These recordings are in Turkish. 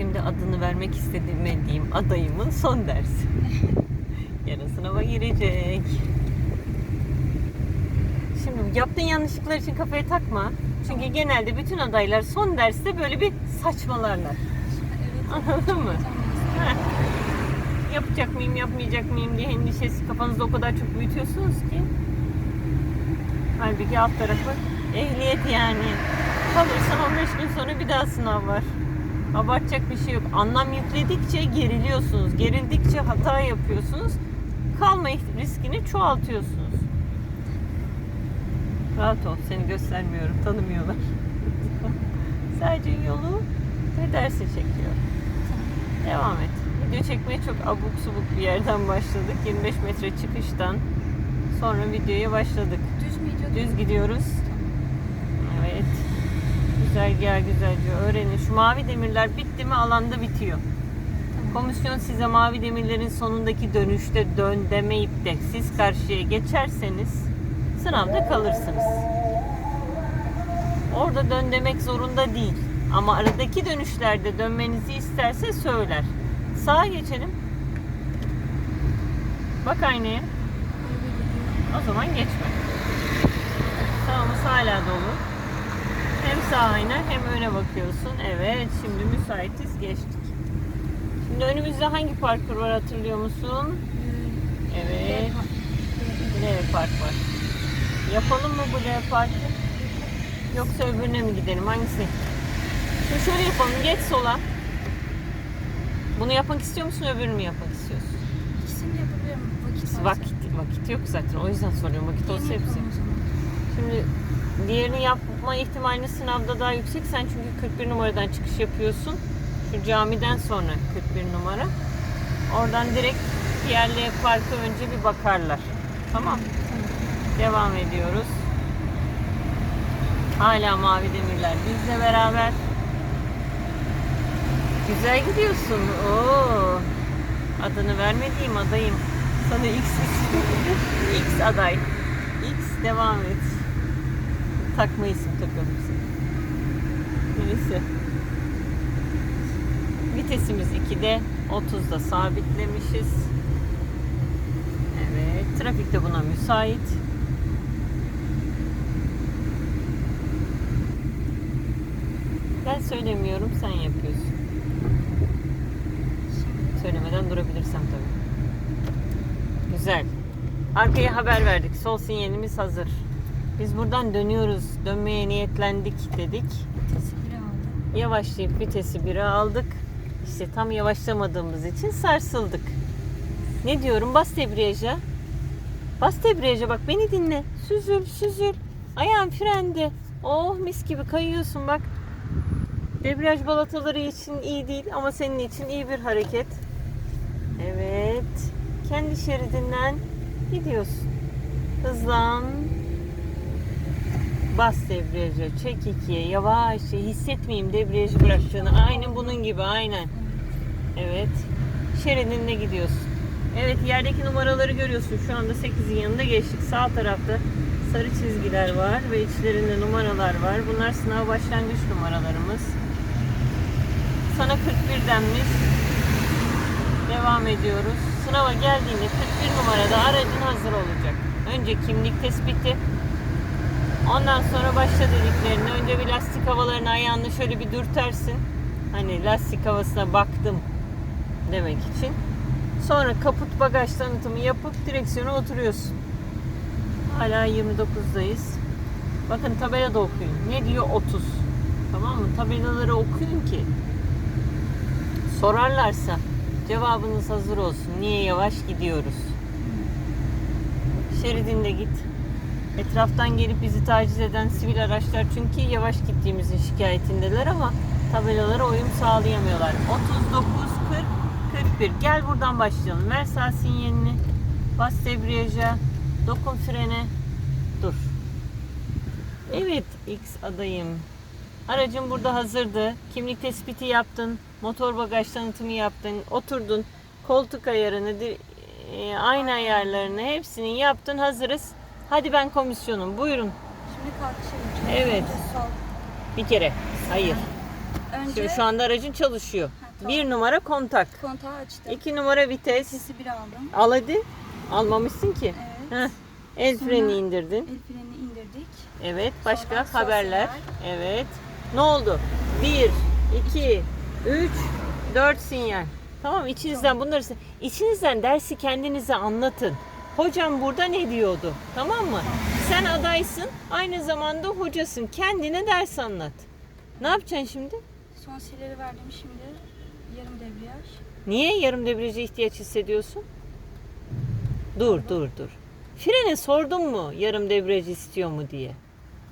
Şimdi adını vermek istemediğim adayımın son dersi. Yarın sınava girecek. Şimdi yaptığın yanlışlıklar için kafaya takma. Çünkü genelde bütün adaylar son derste böyle bir saçmalarlar. Evet. Anladın mı? Yapacak mıyım, yapmayacak mıyım diye endişesi kafanızda o kadar çok büyütüyorsunuz ki. Halbuki alt tarafı ehliyet yani. Kalırsan 15 gün sonra bir daha sınav var. Abartacak bir şey yok. Anlam yükledikçe geriliyorsunuz. Gerildikçe hata yapıyorsunuz. Kalma riskini çoğaltıyorsunuz. Rahat ol. Seni göstermiyorum. Tanımıyorlar. Sadece yolu ve dersi çekiyor. Devam et. Video çekmeye çok abuk subuk bir yerden başladık. 25 metre çıkıştan sonra videoya başladık. Düz mü? Düz gidiyoruz. Güzel güzelce öğrenin. Şu mavi demirler bitti mi alanda bitiyor. Komisyon size mavi demirlerin sonundaki dönüşte dön demeyip de siz karşıya geçerseniz sınavda kalırsınız. Orada dön demek zorunda değil. Ama aradaki dönüşlerde dönmenizi isterse söyler. Sağa geçelim. Bak aynaya. O zaman geçme. Sağımız hala dolu. Hem sağ ayna hem öne bakıyorsun. Evet şimdi müsaitiz geçtik. Şimdi önümüzde hangi parkur var hatırlıyor musun? Evet. L park var. Yapalım mı bu L parkı? Yoksa öbürüne mi gidelim? Hangisi? Şimdi şöyle yapalım. Geç sola. Bunu yapmak istiyor musun öbürünü mü yapmak istiyorsun? İkisini yapabilirim. Vakit. Vakit, vakit yok zaten. O yüzden soruyorum. Vakit olsa hepsi. Şimdi diğerini yapma ihtimalini sınavda daha yüksek. Sen çünkü 41 numaradan çıkış yapıyorsun. Şu camiden sonra 41 numara. Oradan direkt Pierre Park'a önce bir bakarlar. Tamam. Devam ediyoruz. Hala mavi demirler bizle beraber. Güzel gidiyorsun. Oo. Adını vermediğim adayım. Sana X X aday. X devam et. Takma isim takalım sana. Neyse. Vitesimiz 2'de. 30'da sabitlemişiz. Evet. Trafik de buna müsait. Ben söylemiyorum, sen yapıyorsun. Söylemeden durabilirsem tabii. Güzel. Arkaya haber verdik. Sol sinyalimiz hazır. Biz buradan dönüyoruz. Dönmeye niyetlendik dedik. Vitesi biri aldı. Yavaşlayıp vitesi 1'e aldık. İşte tam yavaşlamadığımız için sarsıldık. Ne diyorum? Bas debriyaja. Bas debriyaja bak beni dinle. Süzül süzül. Ayağın frende. Oh mis gibi kayıyorsun bak. Debriyaj balataları için iyi değil ama senin için iyi bir hareket. Evet. Kendi şeridinden gidiyorsun. Hızlan. Bas debriyaja, çek ikiye, yavaşça hissetmeyeyim debriyajı bıraktığını. Aynen bunun gibi, aynen. Evet. Şeridinde gidiyorsun. Evet, yerdeki numaraları görüyorsun. Şu anda 8'in yanında geçtik. Sağ tarafta sarı çizgiler var ve içlerinde numaralar var. Bunlar sınav başlangıç numaralarımız. Sana 41 denmiş. Devam ediyoruz. Sınava geldiğinde 41 numarada aracın hazır olacak. Önce kimlik tespiti, Ondan sonra başla dediklerinde önce bir lastik havalarını ayağını şöyle bir dürtersin. Hani lastik havasına baktım demek için. Sonra kaput bagaj tanıtımı yapıp direksiyona oturuyorsun. Hala 29'dayız. Bakın tabela da okuyun. Ne diyor 30. Tamam mı? Tabelaları okuyun ki sorarlarsa cevabınız hazır olsun. Niye yavaş gidiyoruz? Şeridinde git. Etraftan gelip bizi taciz eden sivil araçlar çünkü yavaş gittiğimizin şikayetindeler ama tabelalara uyum sağlayamıyorlar. 39, 40, 41. Gel buradan başlayalım. Ver sağ sinyalini. Bas debriyaja. Dokun frene. Dur. Evet X adayım. Aracın burada hazırdı. Kimlik tespiti yaptın. Motor bagaj tanıtımı yaptın. Oturdun. Koltuk ayarını, e, ayna ayarlarını hepsini yaptın. Hazırız. Hadi ben komisyonum. Buyurun. Şimdi kalkışa geçiyoruz. Evet. Sol. Bir kere. Hayır. Önce... Şimdi şu anda aracın çalışıyor. Ha, Bir numara kontak. Kontağı açtım. İki numara vites. Sesi bir aldım. Al hadi. Almamışsın ki. Evet. Heh. El Sonra- freni indirdin. El frenini indirdik. Evet. Başka Sonra haberler. sinyal. Evet. Ne oldu? Bir, iki, üç, dört sinyal. Tamam içinizden bunları içinizden dersi kendinize anlatın. Hocam burada ne diyordu? Tamam mı? Sen adaysın, aynı zamanda hocasın. Kendine ders anlat. Ne yapacaksın şimdi? Son sileri verdim şimdi. Yarım debriyaj. Niye yarım debriyaja ihtiyaç hissediyorsun? Dur, dur, dur. Frene sordun mu yarım debriyaj istiyor mu diye?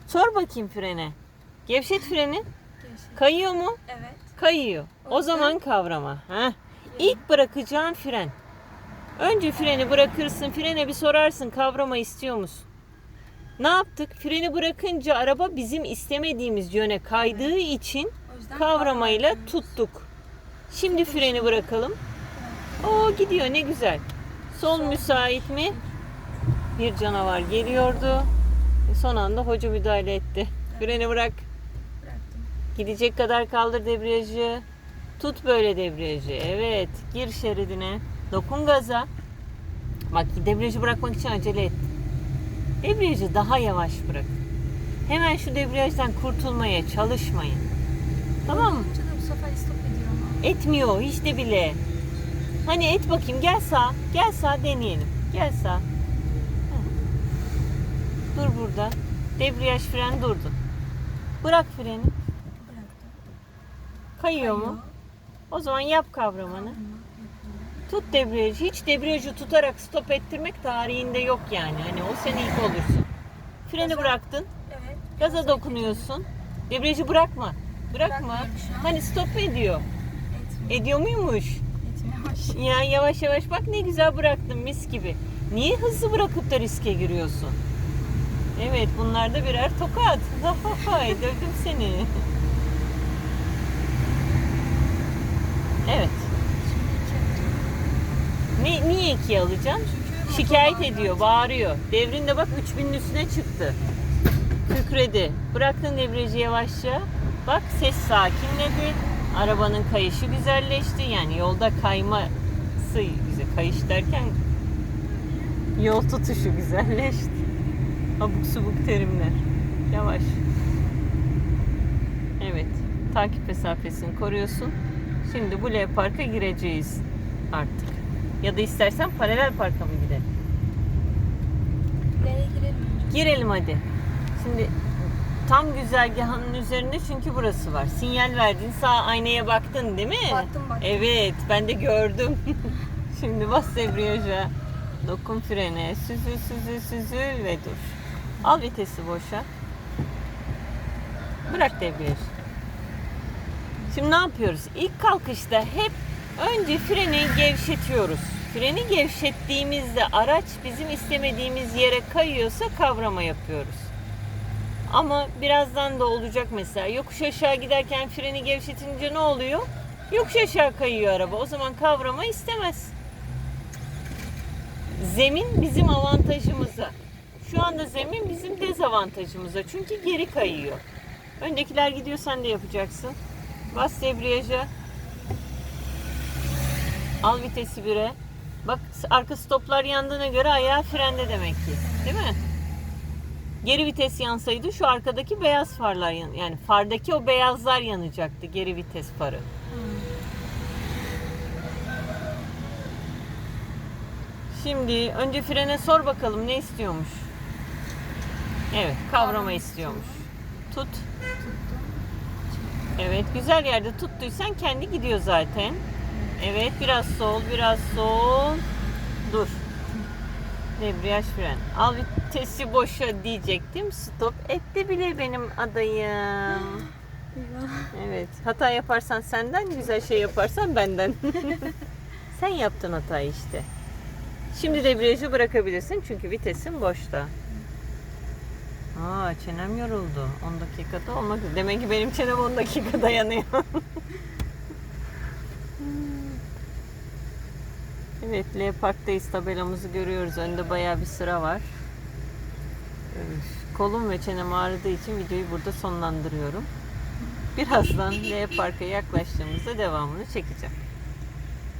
Sor bakayım frene. Gevşet freni. Kayıyor mu? Evet. Kayıyor. O O yüzden- zaman kavrama. Heh. İlk bırakacağın fren. Önce freni bırakırsın, frene bir sorarsın kavrama istiyor musun? Ne yaptık? Freni bırakınca araba bizim istemediğimiz yöne kaydığı için O yüzden kavramayla tuttuk. Şimdi freni bırakalım. Oo gidiyor ne güzel. Sol müsait mi? Bir canavar geliyordu. Son anda hoca müdahale etti. Freni bırak. Gidecek kadar kaldır debriyajı. Tut böyle debriyajı. Evet. Gir şeridine. Dokun gaza. Bak debriyajı bırakmak için acele et. Debriyajı daha yavaş bırak. Hemen şu debriyajdan kurtulmaya çalışmayın. Tamam mı? Da bu sefer stop ediyor ama. Etmiyor hiç de bile. Hani et bakayım gel sağ. Gel sağ deneyelim. Gel sağ. Heh. Dur burada. Debriyaj fren durdu. Bırak freni. Bıraktım. Kayıyor mu? Kayıyor. O zaman yap kavramanı. Yapıyorum. Tut debriyajı. Hiç debriyajı tutarak stop ettirmek tarihinde yok yani. Hani o sen ilk olursun. Freni bıraktın. Evet. Gaza dokunuyorsun. Debriyajı bırakma. Bırakma. Hani stop ediyor. Etmiyor. Ediyor muymuş? Etmiyor. Ya yavaş yavaş bak ne güzel bıraktın mis gibi. Niye hızlı bırakıp da riske giriyorsun? Evet bunlar da birer tokat. Dövdüm seni. Evet. Şimdi iki. Ne, niye ikiye? Çünkü Şikayet ediyor, bağırıyor. Devrinde bak 3000'in üstüne çıktı. Kükredi. Bıraktın debriyajı yavaşça. Bak ses sakinledi. Arabanın kayışı güzelleşti. Yani yolda kayması güzel. Kayış derken yol tutuşu güzelleşti. Abuk subuk terimler. Yavaş. Evet. Takip mesafesini koruyorsun. Şimdi bu L parka gireceğiz artık. Ya da istersen paralel parka mı gidelim? L'ye girelim. Girelim hadi. Şimdi tam güzergahının üzerinde çünkü burası var. Sinyal verdin sağ aynaya baktın değil mi? Baktım, baktım. Evet ben de gördüm. Şimdi bas debriyaja. Dokun frene. Süzül süzül süzül ve dur. Al vitesi boşa. Bırak debriyajı. Şimdi ne yapıyoruz? İlk kalkışta hep önce freni gevşetiyoruz. Freni gevşettiğimizde araç bizim istemediğimiz yere kayıyorsa kavrama yapıyoruz. Ama birazdan da olacak mesela. Yokuş aşağı giderken freni gevşetince ne oluyor? Yokuş aşağı kayıyor araba. O zaman kavrama istemez. Zemin bizim avantajımıza. Şu anda zemin bizim dezavantajımıza. Çünkü geri kayıyor. Öndekiler gidiyor sen de yapacaksın. Bas debriyaja. Al vitesi bire. Bak arka stoplar yandığına göre ayağı frende demek ki. Değil mi? Geri vites yansaydı şu arkadaki beyaz farlar yan yani fardaki o beyazlar yanacaktı geri vites farı. Şimdi önce frene sor bakalım ne istiyormuş. Evet kavrama istiyormuş. Tut. Evet güzel yerde tuttuysan kendi gidiyor zaten. Evet biraz sol biraz sol. Dur. Debriyaj fren. Al vitesi boşa diyecektim. Stop etti bile benim adayım. Evet. Hata yaparsan senden, güzel şey yaparsan benden. Sen yaptın hatayı işte. Şimdi debriyajı bırakabilirsin çünkü vitesin boşta. Aa çenem yoruldu. 10 dakikada olmak. Demek ki benim çenem 10 dakikada yanıyor. evet L Park'tayız tabelamızı görüyoruz. Önde bayağı bir sıra var. Kolum ve çenem ağrıdığı için videoyu burada sonlandırıyorum. Birazdan L Park'a yaklaştığımızda devamını çekeceğim.